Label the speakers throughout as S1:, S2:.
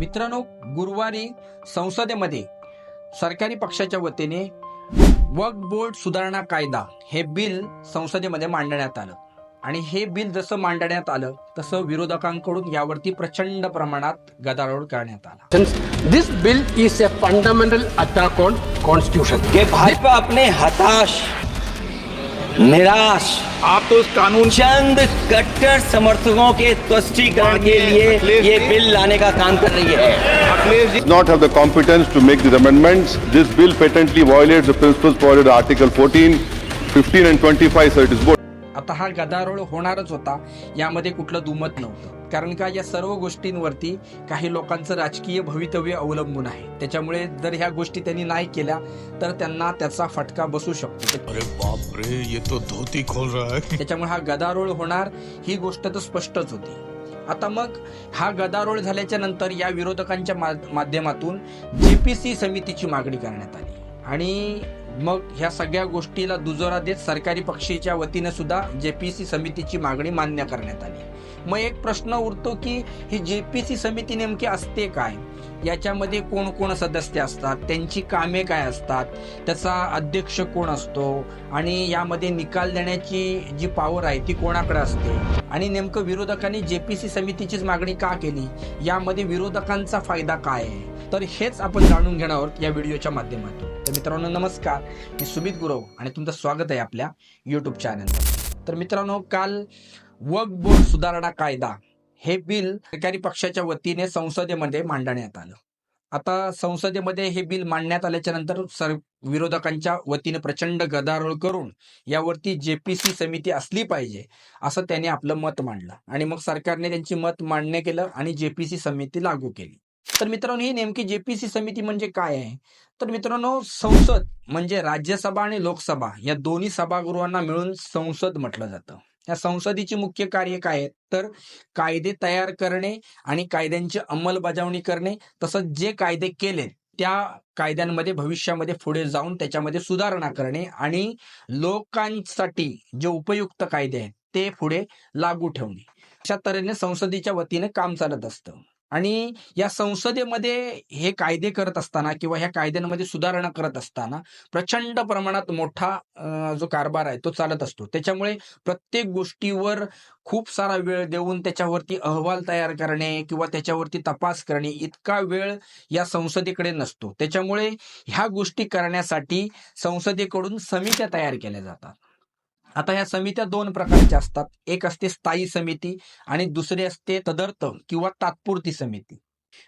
S1: मित्रांनो गुरुवारी संसदेमध्ये सरकारी पक्षाच्या वतीने वक्फ बोर्ड सुधारणा कायदा हे बिल संसदेमध्ये मांडण्यात आलं आणि हे बिल जसं मांडण्यात आलं तसं विरोधकांकडून यावरती प्रचंड प्रमाणात गदारोळ करण्यात आला
S2: This bill is a fundamental attack on constitution.
S3: कि भाजपा अपने हताश निराश।
S4: आप तो उस कानून
S3: चंद कट्टर समर्थकों के स्पष्टीकरण के लिए ये बिल लाने का काम कर रही है।
S5: Not have the competence to make this amendments this bill patently violates the principles for article 14 15 and 25 so it
S1: आता हा गदारोळ होणारच होता यामध्ये कुठलं दुमत नव्हतं. कारण का या सर्व गोष्टींवरती काही लोकांचं राजकीय भवितव्य अवलंबून आहे. त्याच्यामुळे जर ह्या गोष्टी त्यांनी नाही केल्या तर त्यांना त्याचा फटका बसू शकतो.
S4: अरे बाप रे ये तो धोती खोल रहा है.
S1: त्याच्यामुळे हा गदारोळ होणार ही गोष्ट तर स्पष्टच होती. आता मग हा गदारोळ झाल्याच्यानंतर या विरोधकांच्या माध्यमातून जेपीसी समितीची मागणी करण्यात आली. आणि मग ह्या सगळ्या गोष्टीला दुजोरा देत सरकारी पक्षीच्या वतीने सुद्धा सी समितीची मागणी मान्य करण्यात आली. मग एक प्रश्न उरतो की ही जे पी सी समिती नेमकी असते काय? याच्यामध्ये कोण कोण सदस्य असतात? त्यांची कामे काय असतात? त्याचा अध्यक्ष कोण असतो? आणि यामध्ये निकाल देण्याची जी पॉवर आहे ती कोणाकडे असते? आणि नेमकं विरोधकांनी जे पी सी समितीचीच मागणी का केली? यामध्ये विरोधकांचा फायदा काय आहे? तर हेच आपण जाणून घेणार आहोत या व्हिडिओच्या माध्यमातून. तर मित्रांनो नमस्कार. मी सुमित गुरव आणि तुमचं स्वागत आहे आपल्या युट्यूब चॅनलवर तर मित्रांनो काल वर्क बोर्ड सुधारणा कायदा हे बिल सरकारी पक्षाच्या वतीने संसदेमध्ये मांडण्यात आलं. आता संसदेमध्ये हे बिल मांडण्यात आल्याच्यानंतर सर विरोधकांच्या वतीने प्रचंड गदारोळ करून यावरती जेपीसी समिती असली पाहिजे असं त्याने आपलं मत मांडलं. आणि मग सरकारने त्यांची मत मांडणे केलं आणि जेपीसी समिती लागू केली. तर मित्रांनो ही नेमकी जेपीसी समिती म्हणजे काय आहे? तर मित्रांनो संसद म्हणजे राज्यसभा आणि लोकसभा या दोन्ही सभागृहांना मिळून संसद म्हटलं जातं. या संसदेची मुख्य कार्य काय आहेत? तर कायदे तयार करणे आणि कायद्यांची अंमलबजावणी करणे तसंच जे कायदे केले त्या कायद्यांमध्ये भविष्यामध्ये पुढे जाऊन त्याच्यामध्ये सुधारणा करणे आणि लोकांसाठी जे उपयुक्त कायदे आहेत ते पुढे लागू ठेवणे. अशा तऱ्हेने संसदेच्या वतीने काम चालत असतं. आणि या संसदेमध्ये हे कायदे करत असताना किंवा ह्या कायद्यांमध्ये सुधारणा करत असताना प्रचंड प्रमाणात मोठा जो कारभार आहे तो चालत असतो. त्याच्यामुळे प्रत्येक गोष्टीवर खूप सारा वेळ देऊन त्याच्यावरती अहवाल तयार करणे किंवा त्याच्यावरती तपास करणे इतका वेळ या संसदेकडे नसतो. त्याच्यामुळे ह्या गोष्टी करण्यासाठी संसदेकडून समित्या तयार केल्या जातात. आता ह्या समित्या दोन प्रकारच्या असतात. एक असते स्थायी समिती आणि दुसरी असते तदर्थ किंवा तात्पुरती समिती.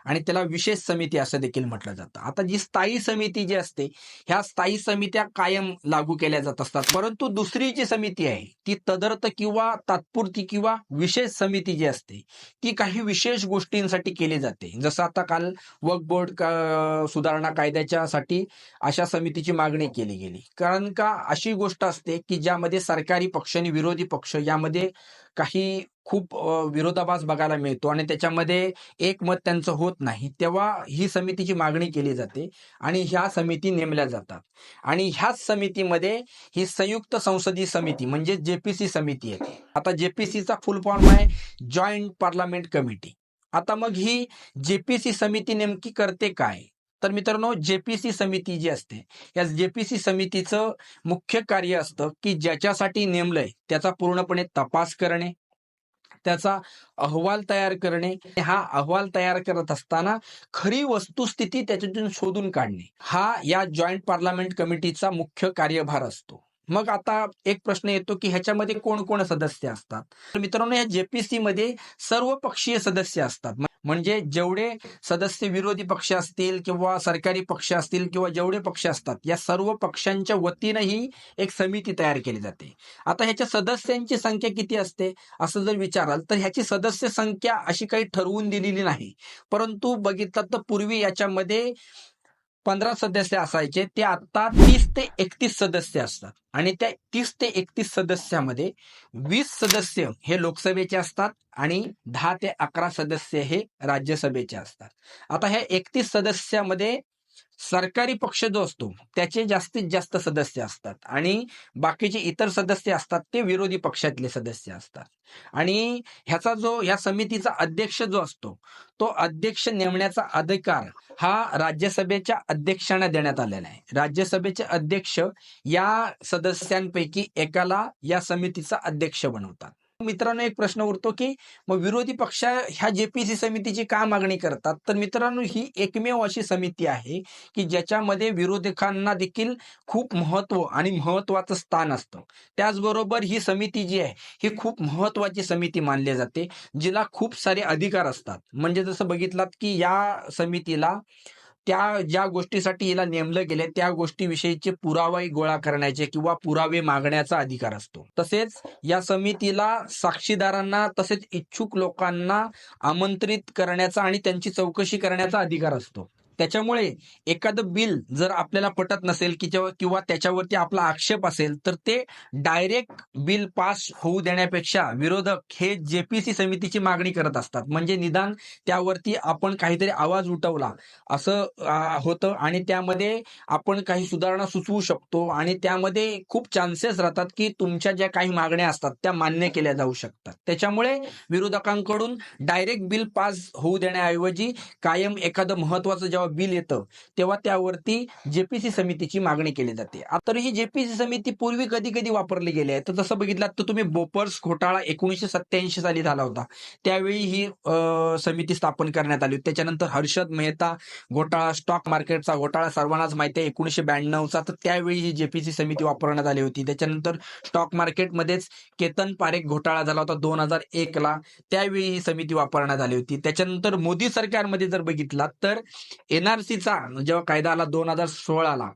S1: आणि त्याला विशेष समिती असं देखील म्हटलं जातं. आता जी स्थायी समिती जी असते ह्या स्थायी समित्या कायम लागू केल्या जात असतात. परंतु दुसरी जी समिती आहे ती तदर्थ किंवा तात्पुरती किंवा विशेष समिती जी असते ती काही विशेष गोष्टींसाठी केली जाते. जसं आता काल वर्क बोर्ड का- सुधारणा कायद्याच्या साठी अशा समितीची मागणी केली गेली. कारण का अशी गोष्ट असते की ज्यामध्ये सरकारी पक्ष आणि विरोधी पक्ष यामध्ये काही खूप विरोधाभास बघायला मिळतो आणि त्याच्यामध्ये एक मत त्यांचं होत नाही. तेव्हा ही समितीची मागणी केली जाते आणि ह्या समिती नेमल्या जातात. आणि ह्याच समितीमध्ये ही संयुक्त संसदीय समिती म्हणजे जेपीसी समिती येते आता जेपीसीचा फुल फॉर्म आहे जॉईंट पार्लमेंट कमिटी. आता मग ही जेपीसी समिती नेमकी करते काय? तर मित्रांनो जेपीसी समिती जी असते या जेपीसी समितीचं मुख्य कार्य असतं की ज्याच्यासाठी नेमलंय त्याचा पूर्णपणे तपास करणे त्याचा अहवाल तयार करणे हा अहवाल तयार करत असताना खरी वस्तुस्थिती त्याच्यातून शोधून काढणे. हा या जॉईंट पार्लमेंट कमिटीचा मुख्य कार्यभार असतो. मग आता एक प्रश्न येतो की ह्याच्यामध्ये कोण कोण सदस्य असतात? तर मित्रांनो या जेपीसी मध्ये सर्व पक्षीय सदस्य असतात. म्हणजे जेवढे सदस्य विरोधी पक्ष असतील किंवा सरकारी पक्ष असतील किंवा जेवढे पक्ष असतात या सर्व पक्षांच्या वतीनं ही एक समिती तयार केली जाते. आता ह्याच्या सदस्यांची संख्या किती असते? असं जर विचाराल तर ह्याची सदस्य संख्या अशी काही ठरवून दिलेली नाही. परंतु बघितलं तर पूर्वी याच्यामध्ये पंधरा सदस्य असायचे ते आता तीस ते एकतीस सदस्य असतात. आणि त्या तीस ते एकतीस सदस्यामध्ये वीस सदस्य हे लोकसभेचे असतात आणि दहा ते अकरा सदस्य हे राज्यसभेचे असतात. आता ह्या एकतीस सदस्यामध्ये सरकारी पक्ष जो असतो त्याचे जास्तीत जास्त सदस्य असतात आणि बाकीचे इतर सदस्य असतात ते विरोधी पक्षातले सदस्य असतात. आणि ह्याचा जो ह्या समितीचा अध्यक्ष जो असतो तो अध्यक्ष नेमण्याचा अधिकार हा राज्यसभेच्या अध्यक्षांना देण्यात आलेला आहे. राज्यसभेचे अध्यक्ष या सदस्यांपैकी एकाला या समितीचा अध्यक्ष बनवतात. मित्रांनो एक प्रश्न उरतो की मग विरोधी पक्ष ह्या जेपीसी समितीची का मागणी करतात? तर मित्रांनो ही एकमेव अशी समिती आहे की ज्याच्यामध्ये विरोधकांना देखील खूप महत्त्व आणि महत्वाचं स्थान असतं. त्याचबरोबर ही समिती जी आहे ही खूप महत्वाची समिती मानली जाते जिला खूप सारे अधिकार असतात. म्हणजे जसं बघितलात की या समितीला त्या ज्या गोष्टीसाठी हिला नेमलं गेले त्या गोष्टीविषयीचे पुरावे गोळा करण्याचे किंवा पुरावे मागण्याचा अधिकार असतो. तसेच या समितीला साक्षीदारांना तसेच इच्छुक लोकांना आमंत्रित करण्याचा आणि त्यांची चौकशी करण्याचा अधिकार असतो. त्याच्यामुळे एखादं बिल जर आपल्याला पटत नसेल की किंवा त्याच्यावरती आपला आक्षेप असेल तर ते डायरेक्ट बिल पास होऊ देण्यापेक्षा विरोधक हे जेपीसी समितीची मागणी करत असतात. म्हणजे निदान त्यावरती आपण काहीतरी आवाज उठवला असं होतं. आणि त्यामध्ये आपण काही सुधारणा सुचवू शकतो. आणि त्यामध्ये खूप चान्सेस राहतात की तुमच्या ज्या काही मागण्या असतात त्या मान्य केल्या जाऊ शकतात. त्याच्यामुळे विरोधकांकडून डायरेक्ट बिल पास होऊ देण्याऐवजी कायम एखादं महत्वाचं जेव्हा बिल येतं तेव्हा त्यावरती जेपीसी समितीची मागणी केली जाते. आता ही जेपीसी समिती पूर्वी कधी कधी वापरली गेली आहे. तर तसं बघितलं तर तुम्ही बोपर्स घोटाळा एकोणीसशे सत्याऐंशी साली झाला होता. त्यावेळी ही समिती स्थापन करण्यात आली होती. त्याच्यानंतर हर्षद मेहता घोटाळा स्टॉक मार्केटचा घोटाळा सर्वांनाच माहिती आहे एकोणीसशे ब्याण्णवचा. तर त्यावेळी ही जेपीसी समिती वापरण्यात आली होती. त्याच्यानंतर स्टॉक मार्केटमध्येच केतन पारेख घोटाळा झाला होता दोन हजार एक ला त्यावेळी ही समिती वापरण्यात आली होती. त्याच्यानंतर मोदी सरकारमध्ये जर बघितला तर एनआरसीचा जेव्हा कायदा आला दोन हजार सोळाला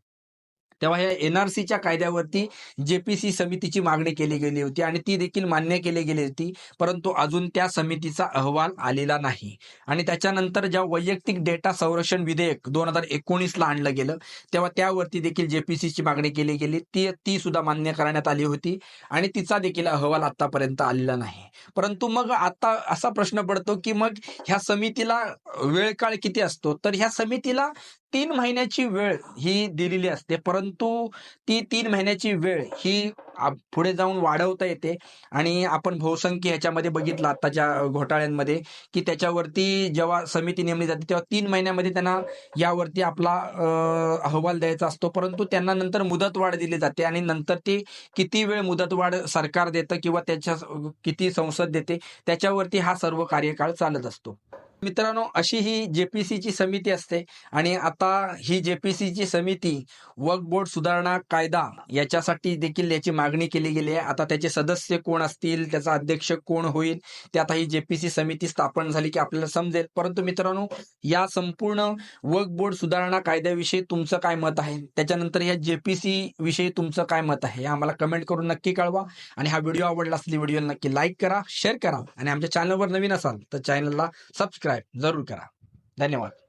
S1: तेव्हा या एनआरसीच्या कायद्यावरती जेपीसी समितीची मागणी केली गेली होती आणि ती देखील मान्य केली गेली होती परंतु अजून त्या समितीचा अहवाल आलेला नाही. आणि त्याच्यानंतर ज्या वैयक्तिक डेटा संरक्षण विधेयक दोन हजार एकोणीसला आणलं गेलं तेव्हा त्यावरती देखील जेपीसीची मागणी केली गेली ती ती सुद्धा मान्य करण्यात आली होती आणि तिचा देखील अहवाल आतापर्यंत आलेला नाही. परंतु मग आता असा प्रश्न पडतो की मग ह्या समितीला वेळ काळ किती असतो? तर ह्या समितीला तीन महिन्याची वेळ ही दिलेली असते परंतु परंतु ती तीन महिन्याची वेळ ही पुढे जाऊन वाढवता येते. आणि आपण बहुसंख्य ह्याच्यामध्ये बघितलं आताच्या घोटाळ्यांमध्ये की त्याच्यावरती जेव्हा समिती नेमली जाते तेव्हा तीन महिन्यामध्ये त्यांना यावरती आपला अहवाल द्यायचा असतो. परंतु त्यांना नंतर मुदतवाढ दिली जाते आणि नंतर ती किती वेळ मुदतवाढ सरकार देतं किंवा त्याच्या किती संसद देते त्याच्यावरती हा सर्व कार्यकाळ चालत असतो. मित्रांनो अशी ही जेपीसीची समिती असते आणि आता ही जेपीसीची समिती वर्क बोर्ड सुधारणा कायदा याच्यासाठी देखील याची मागणी केली गेली आहे. आता त्याचे सदस्य कोण असतील त्याचा अध्यक्ष कोण होईल ते आता ही जेपीसी समिती स्थापन झाली की आपल्याला समजेल. परंतु मित्रांनो या संपूर्ण वर्क बोर्ड सुधारणा कायद्याविषयी तुमचं काय मत आहे? त्याच्यानंतर या जेपीसी विषयी तुमचं काय मत आहे? हे आम्हाला कमेंट करून नक्की कळवा आणि हा व्हिडिओ आवडला असली व्हिडिओ नक्की लाईक करा शेअर करा आणि आमच्या चॅनलवर नवीन असाल तर चॅनलला सबस्क्राईब सबस्क्राईब जरूर करा. धन्यवाद.